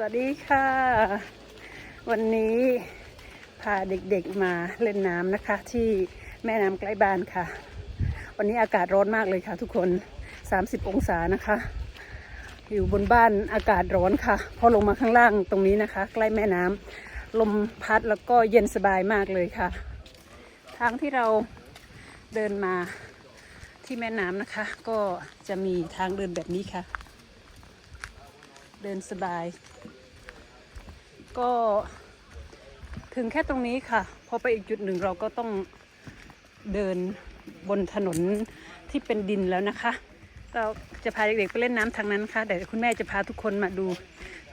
สวัสดีค่ะ วันนี้พาเด็กๆมาเล่นน้ำนะคะ ที่แม่น้ำใกล้บ้านค่ะ วันนี้อากาศร้อนมากเลยค่ะ ทุกคน 30 องศานะคะ อยู่บนบ้านอากาศร้อนค่ะ พอลงมาข้างล่างตรงนี้นะคะ ใกล้แม่น้ำลมพัดแล้วก็เย็นสบายมากเลยค่ะ ทางที่เราเดินมาที่แม่น้ำนะคะ ก็จะมีทางเดินแบบนี้ค่ะ เดินสบาย ก็ถึงแค่ตรงนี้ค่ะ พอไปอีกจุดหนึ่งเราก็ต้องเดินบนถนนที่เป็นดินแล้วนะคะ เราจะพาเด็กๆไปเล่นน้ำทางนั้นค่ะแต่คุณแม่จะพาทุกคนมาดู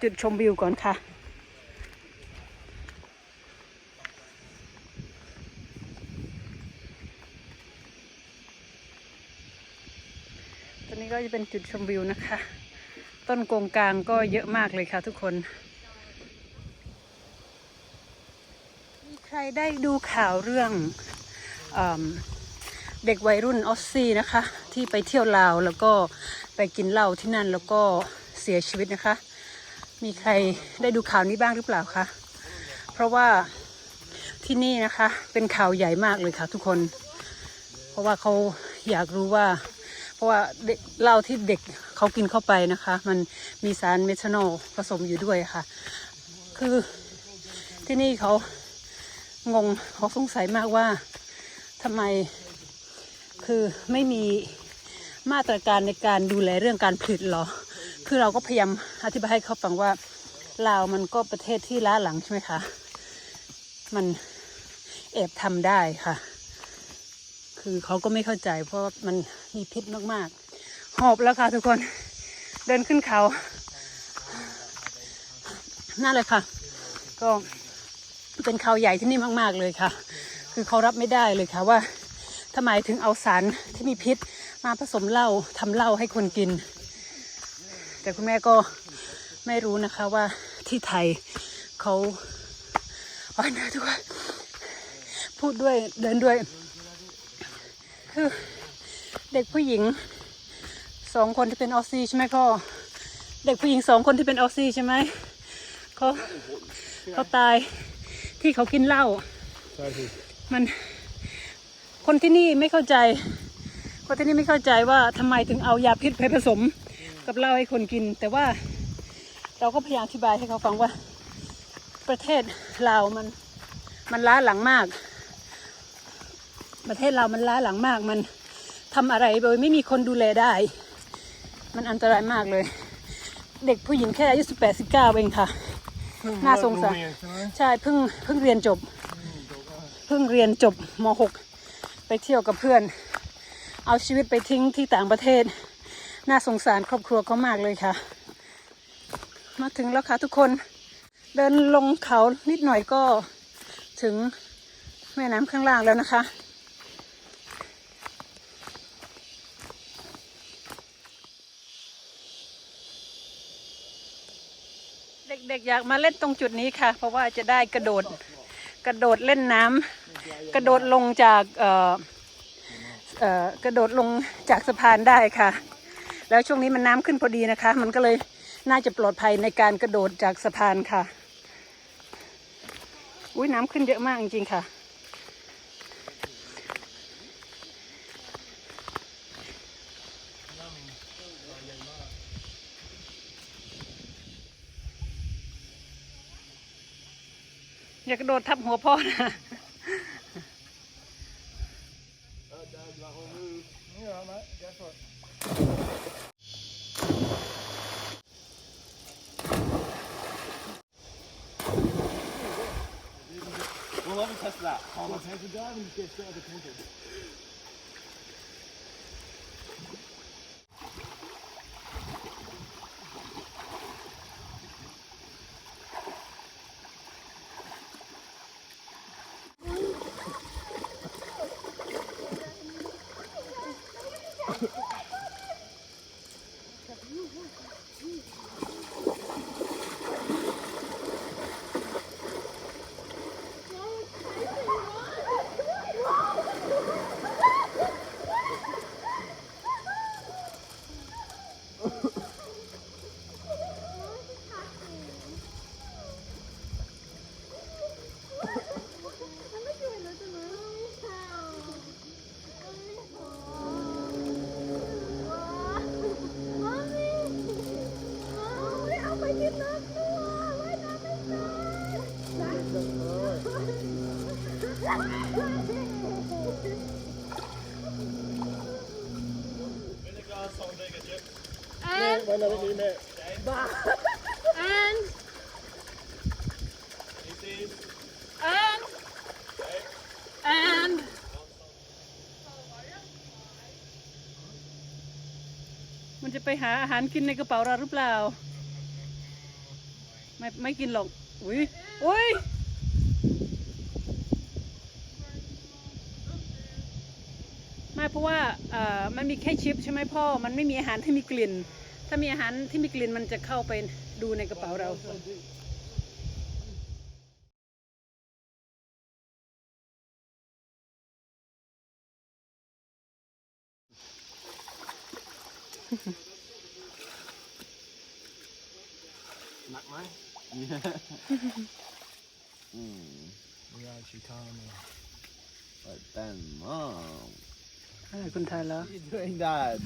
จุดชมวิวก่อนค่ะตอนนี้ก็จะเป็นจุดชมวิวนะคะ ต้นกงกลางก็เยอะมากเลยค่ะทุกคน มีใครได้ดูข่าวเรื่องอเด็กวัยรุ่นออสซี่นะคะ ที่ไปเที่ยวลาวแล้วก็ไปกินเหล้าที่นั่นแล้วก็เสียชีวิตนะคะ มีใครได้ดูข่าวนี้บ้างหรือเปล่าคะเพราะว่าที่นี่นะคะเป็นข่าวใหญ่มากเลยค่ะทุกคน เพราะว่าเขาอยากรู้ว่า เพราะว่าเด็กเหล้าที่เด็ก เขากินเข้าไปนะคะ มันมีสารเมทานอลผสมอยู่ด้วยค่ะ คือที่นี่เขางงเขาสงสัยมากว่าทำไมคือไม่มีมาตรการในการดูแลเรื่องการผลิตหรอ คือเราก็พยายามอธิบายให้เขาฟังว่าลาวมันก็ประเทศที่ล้าหลังใช่ไหมคะ มันแอบทำได้ค่ะ คือเขาก็ไม่เข้าใจเพราะมันมีพิษมากๆ หอบแล้วค่ะทุกคนเดินขึ้นเขานั่นเลยค่ะ ก็เป็นเขาใหญ่ที่นี่มาก ๆเลยค่ะ คือเขารับไม่ได้เลยค่ะว่าทำไมถึงเอาสารที่มีพิษมาผสมเหล้าทำเหล้าให้คนกิน แต่คุณแม่ก็ไม่รู้นะคะว่าที่ไทยเขาอ๋อนะทุกคนพูดด้วยเดินด้วย คือเด็กผู้หญิง สองคนที่เป็นออสซี่ใช่ไหมก็เด็กผู้หญิงสองคนที่เป็นออสซี่ใช่ไหมเขาเขาตายที่เขากินเหล้ามัน คนที่นี่ไม่เข้าใจ คนที่นี่ไม่เข้าใจว่าทำไมถึงเอายาพิษไปผสมกับเหล้าให้คนกิน แต่ว่าเราก็พยายามอธิบายให้เขาฟังว่า ประเทศลาวมันมันล้าหลังมาก ประเทศเรามันล้าหลังมากมันทำอะไรโดยไม่มีคนดูแลได้ มันอันตรายมากเลย เด็กผู้หญิงแค่อายุสิบแปดสิบเก้าเองค่ะ น่าสงสาร ใช่เพิ่งเพิ่งเรียนจบ เพิ่งเรียนจบมหกไปเที่ยวกับเพื่อน เอาชีวิตไปทิ้งที่ต่างประเทศ น่าสงสารครอบครัวเขามากเลยค่ะ มาถึงแล้วค่ะทุกคน เดินลงเขานิดหน่อยก็ถึงแม่น้ำข้างล่างแล้วนะคะ ด็กๆอยากมาเล่นตรงจุดนี้ค่ะ เพราะว่าจะได้กระโดดกระโดดเล่นน้ำกระโดดลงจากเอ่อเอ่อกระโดดลงจากสะพานได้ค่ะ แล้วช่วงนี้มันน้ำขึ้นพอดีนะคะ มันก็เลยน่าจะปลอดภัยในการกระโดดจากสะพานค่ะ อุ้ยน้ำขึ้นเยอะมากจริงๆค่ะ อย่ากระโดดทับหัวพ่อนะ Well, let me test that. Hold on. and วันนั้นนี่แม่ and and and มันจะไปหาอาหารกินในกระเป๋าเราหรือเปล่า ไม่ไม่กินหรอก อุ้ยอุ้ยไม่เพราะว่าเอ่อมันมีแค่ชิปใช่ไหมพ่อ มันไม่มีอาหารที่มีกลิ่น ถ้ามีอาหารที่มีกลิ่นมันจะเข้าไปดูในกระเป๋าเราหนักไหม อืม We actually calm. แต่มากอะไรคุณทายแล้ว What are you doing, Dad?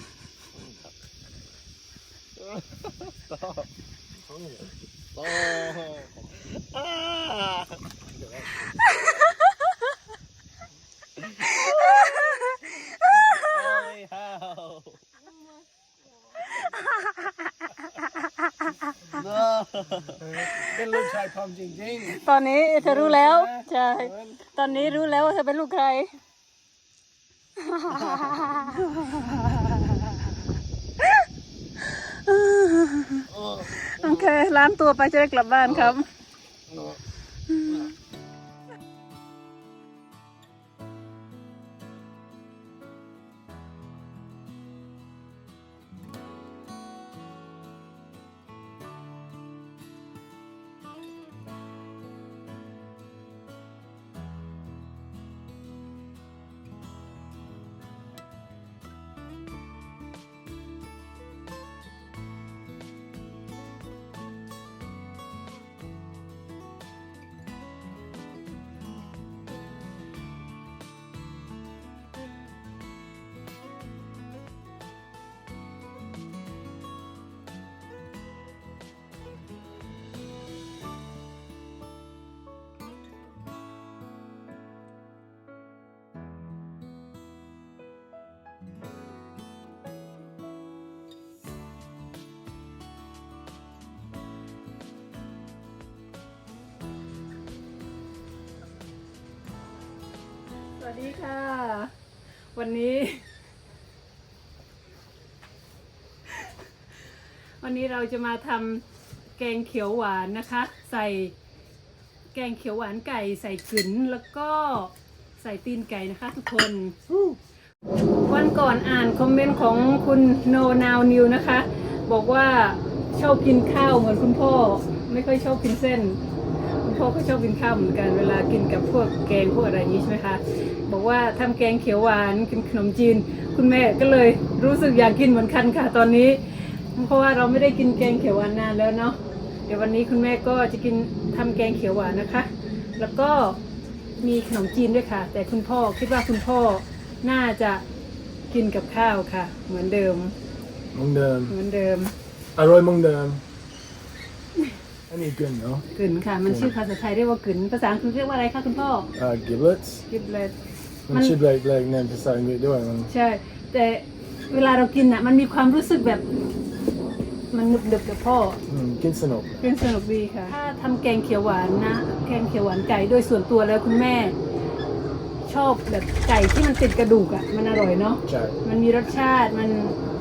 Stop. Stop. Ah! Hey, how? No. เป็นลูกชายพร้อมจริงตอนนี้เธอรู้แล้วใช่ตอนนี้รู้แล้วว่าเธอเป็นลูกใคร โอเคล้างตัวไปจะได้กลับบ้านครับ วัสดีค่ะ วันนี้ วันนี้เราจะมาทำแกงเขียวหวานนะคะ ใส่แกงเขียวหวานไก่ใส่กึ๋นแล้วก็ใส่ตีนไก่นะคะทุกคนวันก่อนอ่านคอมเมนต์ของคุณ No Now New นะคะ บอกว่าชอบกินข้าวเหมือนคุณพ่อ ไม่ค่อยชอบกินเส้น พ่อก็ชอบกินข้าวเหมือนกันเวลากินกับพวกแกงพวกอะไรอย่างนี้ใช่ไหมคะ บอกว่าทำแกงเขียวหวานกินขนมจีน คุณแม่ก็เลยรู้สึกอยากกินเหมือนกันค่ะตอนนี้ เพราะว่าเราไม่ได้กินแกงเขียวหวานนานแล้วเนาะเดี๋ยววันนี้คุณแม่ก็จะกินทำแกงเขียวหวานนะคะ แล้วก็มีขนมจีนด้วยค่ะ แต่คุณพ่อคิดว่าคุณพ่อน่าจะกินกับข้าวค่ะ เหมือนเดิมๆมึงเดิม เหมือนเดิม อร่อยมึงเดิม อันนี้กึ่นเนาะกึ๋นค่ะ มันชื่อภาษาไทยเรียกว่ากึ๋นภาษาอังกฤษเรียกว่าอะไรคะคุณพ่ออ่า giblets กิบเลตมันชื่อแบล็กแบล็กเน้นภาษาอังกฤษด้วยมันใช่ แต่เวลาเรากินอะ มันมีความรู้สึกแบบมันหนึบหนึบๆกับพ่ออืมกินสนุกเป็นสนุกดีค่ะ ถ้าทำแกงเขียวหวานนะ แกงเขียวหวานไก่โดยส่วนตัวแล้วคุณแม่ ชอบแบบไก่ที่มันติดกระดูกอะ มันอร่อยเนาะใช่มันมีรสชาติมัน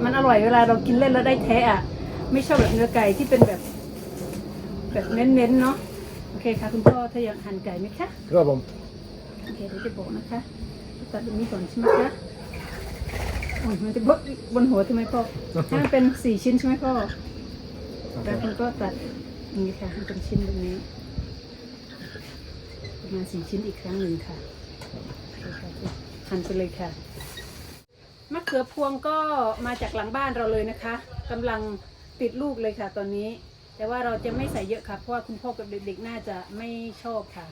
มันอร่อยเวลาเรากินเล่นแล้วได้แท้อะ ไม่ชอบแบบเนื้อไก่ที่เป็นแบบ แบบเน้นๆเนาะโอเคค่ะคุณพ่อถ้าอยากหั่นไก่ไหมคะครับผมโอเคเดี๋ยวจะบอกนะคะตัดแบบนี้ก่อนใช่ไหมคะโอ้ยมันจะบดบนหัวทำไมพ่อให้มันเป็นสี่ชิ้นใช่ไหมพ่อแล้วคุณก็ตัดอย่างนี้ค่ะให้เป็นชิ้นแบบนี้ประมาณสี่ชิ้นอีกครั้งหนึ่งค่ะโอเคค่ะหั่นไปเลยค่ะมะเขือพวงก็มาจากหลังบ้านเราเลยนะคะกำลังติดลูกเลยค่ะตอนนี้ แต่ว่าเราจะไม่ใส่เยอะค่ะ เพราะว่าคุณพ่อกับเด็กๆน่าจะไม่ชอบค่ะ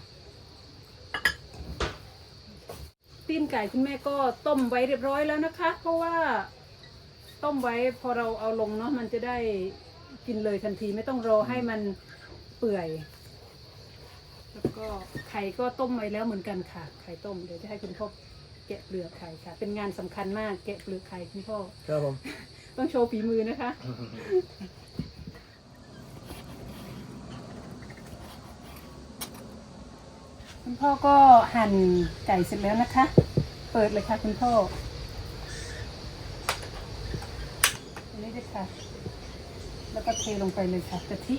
ตีนไก่คุณแม่ก็ต้มไว้เรียบร้อยแล้วนะคะ เพราะว่าต้มไว้พอเราเอาลงเนาะมันจะได้กินเลยทันทีไม่ต้องรอให้มันเปื่อย แล้วก็ก็ไข่ก็ต้มไว้แล้วเหมือนกันค่ะ ไข่ต้มเดี๋ยวจะให้คุณพ่อแกะเปลือกไข่ค่ะ เป็นงานสำคัญมากแกะเปลือกไข่คุณพ่อ ครับผม ต้องโชว์ฝีมือนะคะ คุณพ่อก็หั่นไก่เสร็จแล้วนะคะ เปิดเลยค่ะคุณพ่ออันนี้ด้วยค่ะ แล้วก็เทลงไปเลยค่ะกะทิ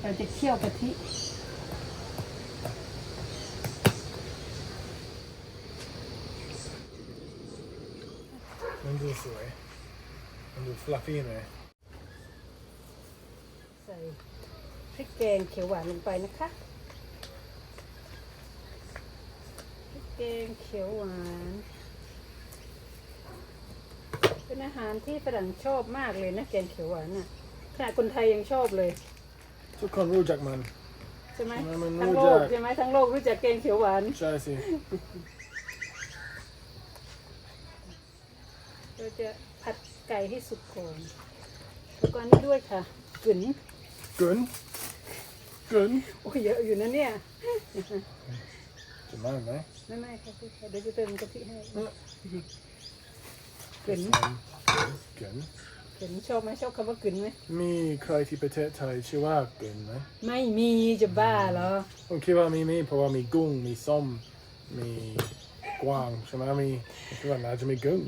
เราจะเคี่ยวกะทิมันดูสวย มันดู fluffy หน่อยใส่พริกแกงเขียวหวานลงไปนะคะพริก แกงเขียวหวาน เป็นอาหารที่ฝรั่งชอบมากเลยนะแกงเขียวหวานน่ะขนาดคนไทยยังชอบเลย ทุกคนรู้จักมัน ใช่ไหมมันมันทั้งรู้โลจักกใช่ไหมทั้งโลกรู้จักแกงเขียวหวาน ใช่สิ เราจะผัดไก่ให้สุกก่อนแล้วก็อันนี้ด้วยค่ะกึ๋นกึนกึนโอ้ยเยอะอยู่นะเนี่ย จะมาไหม ไม่ไม่ค่ะพี่เดี๋ยวจะเติมกะทิให้เออกึ๋นกึนกึ๋นชอบไหมชอบคำว่ากึ๋นไหมมีใครที่ประเทศไทยชื่อว่ากึนไหมไม่มีจะบ้าเหรอผมคิดว่ามีมีเพราะว่ามีกุ้งมีส้มมีกวางใช่ไหมมีคิดว่าน่าจะมีกุ้ง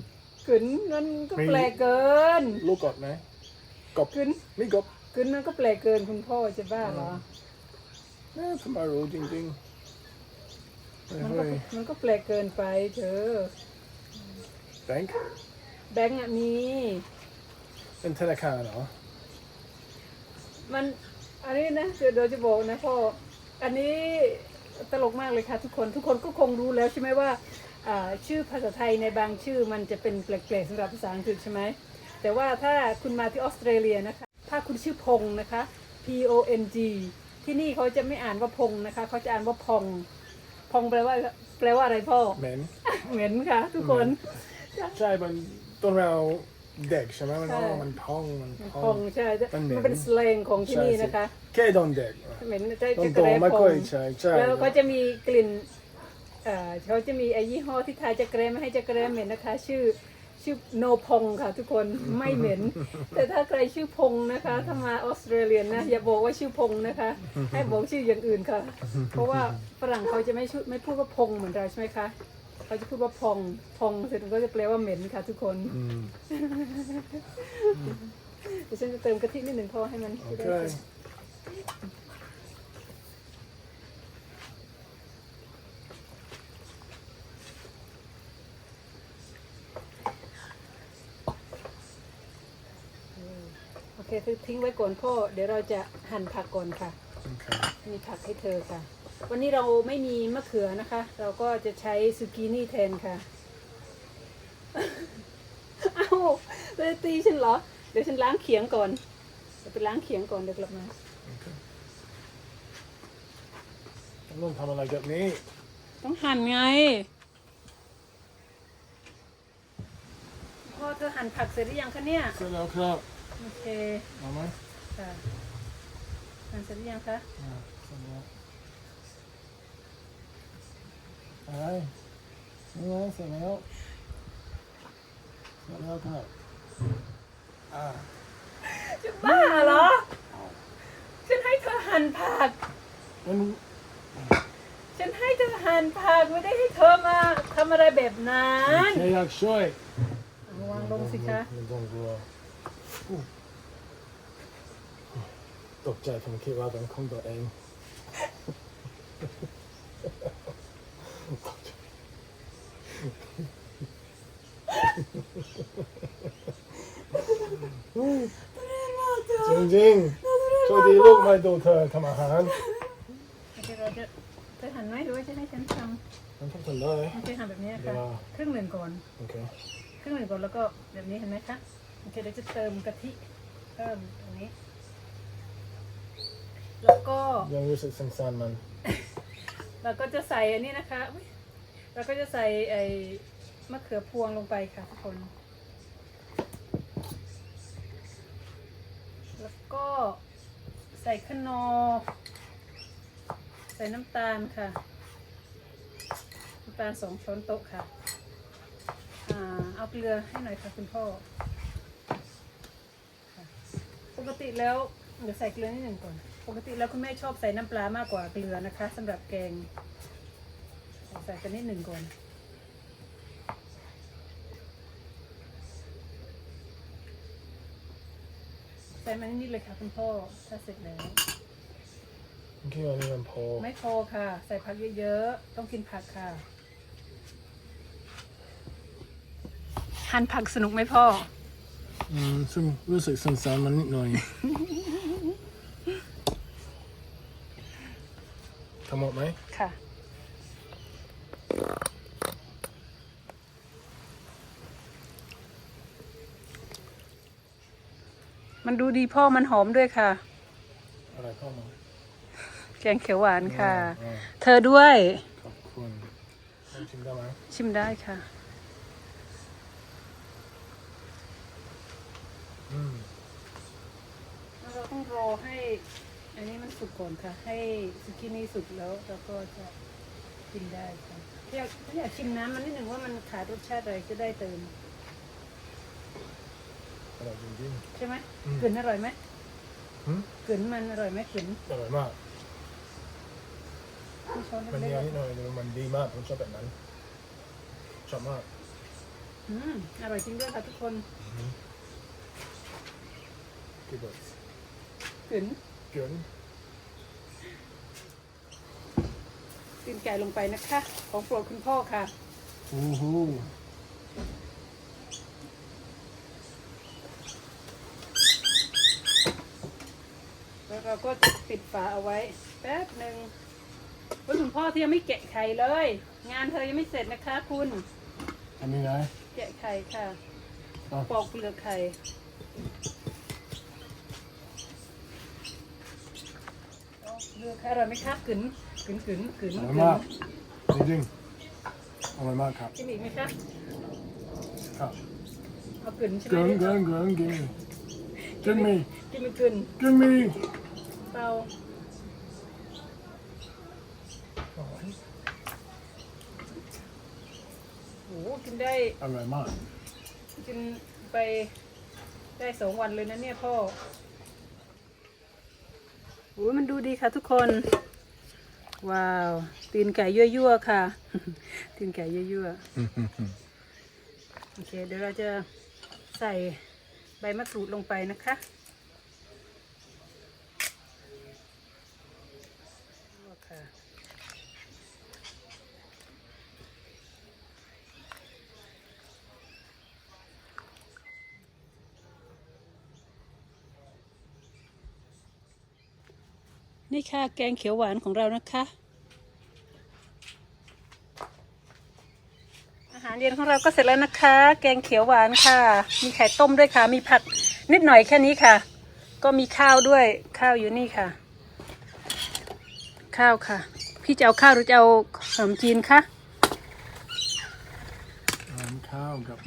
กึ๋นนั่นก็แปลกเกิน ลูกกบไหมกบกึ๋นไมีกบกึ๋นนั่นก็แปลกเกินคุณพ่อจะบ้าเหรอเน่ผมไม่รู้จริงๆ มันก็เฮ้ยมันก็แปลกเกินไปเธอ แบงค์แบงก์อะมี เป็นธนาคารเหรอ มันอันนี้นะเดี๋ยวเดี๋ยวจะบอกนะพ่ออันนี้ตลกมากเลยค่ะทุกคนทุกคนก็คงรู้แล้วใช่ไหมว่าอ่าชื่อภาษาไทยในบางชื่อมันจะเป็นแปลกๆสำหรับภาษาอังกฤษใช่ไหมแต่ว่าถ้าคุณมาที่ออสเตรเลียนะคะ ถ้าคุณชื่อพงนะคะ P O N G ที่นี่เขาจะไม่อ่านว่าพงนะคะเขาจะอ่านว่าพอง พองแปลว่า แปลว่าอะไรพ่อ เหม็นเหมือนค่ะ ทุกคน ใช่มันตอนเราเด็กใช่ไหมมันใช่อ๋อมันพองมันพพออง งใช่ มันเหม็น มันเป็นสเลงของที่นี่นะคะ แค่ตอนเด็กเหม็นจะตอนจะโตกระแรไม่พอค่อยงใช่ใช่แล้วเขาจะมีกลิ่นเอ่อเขาจะมีไอ้ยี่ห้อที่ทายจะแกรมไม่ให้จะแกรมเหม็นนะคะ ชื่อ ชื่อโนพงค่ะทุกคนไม่เหม็น แต่ถ้าใครชื่อพงนะคะถ้ามาออสเตรเลียนะอย่าบอกว่าชื่อพงนะคะ ให้บอกชื่ออย่างอื่นค่ะ เพราะว่าฝรั่งเขาจะไม่ชุไม่พูดว่าพงเหมือนเราใช่ไหมคะเขาจะพูดว่าพองพองเสร็จมันก็จะแปลว่าเหม็นค่ะ ทุกคนอืมเดี๋ยวฉันจะเติมกะทินิดหนึ่งพอให้มันโอจะเคได้ โอเคทิ้งไว้ก่อนพ่อ เดี๋ยวเราจะหั่นผักก่อนค่ะโอเคมีผักให้เธอค่ะ วันนี้เราไม่มีมะเขือนะคะ เราก็จะใช้ซูกินี่แทนค่ะ เอ้าเลยตีฉันเหรอ เดี๋ยวฉันล้างเขียงก่อน เดี๋ยวไปล้างเขียงก่อนเดี๋ยวกลับมาโอเคต้องทำอะไรแบบนี้ ต้องหั่นไง พ่อเธอหั่นผักเสร็จหรือยังคะเนี่ย เสร็จแล้วครับ โอเคเอาไหมค่ะหั่นเสร็จหรือยังคะอ่าเสร็จแล้วอะไรนี่ไงเสร็จแล้วเสร็จแล้วครับอ่าจะบ้าเหรอฉันให้เธอหั่นผัก มันฉันให้เธอหั่นผักไม่ได้ให้เธอมาทำอะไรแบบนั้น แค่อยากช่วยเอาวางลงสิคะ ไม่ต้องกลัวอู้ ตกใจผมคิดว่าเป็นของตัวเองตกใจจริงๆโชคดีลูกไม่ดูเธอทำอาหารโอเคเราจะจะหั่นไหมหรือว่าจะให้ฉันทมันต้องทำได้ำโอเคหั่นแบบนี้ค่ะเดี๋ยวครึ่งหนึ่งก่อน โอเค ครึ่งหนึ่งก่อนแล้วก็แบบนี้เห็นไหมคะโอ เคเดี๋ยวจะเติมกะทิเพิ่มตรงนี้ แล้วก็ ยังรู้สึกสงสารมัน เราก็จะใส่อันนี้นะคะอุ๊ยเราก็จะใส่ไอ้มะเขือพวงลงไปค่ะทุกคน แล้วก็ใส่ขนอใส่น้ำตาลค่ะ น้ำตาลสองช้อนโต๊ะค่ะ อ่า เอาเกลือให้หน่อยค่ะคุณพ่อค่ะป กติแล้วเดี๋ยวใส่เกลือนิดหนึ่งก่อน ปกติแล้วคุณแม่ชอบใส่น้ำปลามากกว่าเกลือนะคะสำหรับแกง ใส่กันนิดหนึ่งก่อน ใส่มานิดๆเลยค่ะคุณพ่อ ถ้าเสร็จแล้วโอเคอันนี้มันพอไม่พอค่ะ ใส่ผักเยอะๆ ต้องกินผักค่ะ หั่นผักสนุกไหมพ่อ อืมซึ่งรู้สึกสงสารมันนิดหน่อยทำหมดไหมค่ะ มันดูดีพ่อมันหอมด้วยค่ะ อะไรเข้ามาแกงเขียวหวานค่ะ อ่าเธอด้วยขอบคุณลองชิมได้ไหม ชิมได้ค่ะ อืม เราต้องรอ ให้ อันนี้มันสุกก่อนค่ะ ให้ซุกินี่สุกแล้วเราก็จะกินได้ค่ะอยากอยากชิมน้ำมันนิดหนึ่งว่ามันขาดรสชาติอะไรจะได้เติมอร่อยจริง ใช่ไหมอืม กลืนอร่อยไหมๆหืมกลืนมันอร่อยไหมกลืนอร่อยมาก ที่ช้อนมันเล็เนีกยนิดหน่อยแต่มันดีมากผมชอบแบบนั้นชอบมากๆอืมอร่อยจริงด้วยค่ะทุกคนคือแบบ กลืนเกินตีนไก่ลงไปนะคะ ของโปรดคุณพ่อค่ะโอ้โหแล้วเราก็จะปิดฝาเอาไว้ แป๊บหนึ่งว่าคุณพ่อที่ยังไม่แกะไข่เลย งานเธอยังไม่เสร็จนะคะ คุณทำยังไงแกะไข่ค่ะอะ ปอกเปลือกไข่ อาเลือกไข่อร่อยไหมคะกึ๋นกึ๋นกึ๋นกึ๋นอร่อยกึ๋นมาก จริงๆอร่อยมากครับกินอีกไหมคะครับเอากึ๋นใช่ไหมเกินเกินเกินกินกินมีกินไม่กึ๋นกินมีเปล่าโอ้โหกินได้อร่อยมากกินไปได้สองวันเลยนะเนี่ยพ่อ โอ้ยมันดูดีค่ะทุกคน ว้าว ตีนไก่ยั่วๆค่ะ ตีนไก่ยั่วๆ โอเค เดี๋ยวเราจะใส่ใบมะกรูดลงไปนะคะ นี่ค่ะแกงเขียวหวานของเรานะคะ อาหารเย็นของเราก็เสร็จแล้วนะคะ แกงเขียวหวานค่ะ มีไข่ต้มด้วยค่ะ มีผักนิดหน่อยแค่นี้ค่ะ ก็มีข้าวด้วยข้าวอยู่นี่ค่ะ ข้าวค่ะ พี่จะเอาข้าวหรือจะเอาขนมจีนคะอาหารข้าวกับ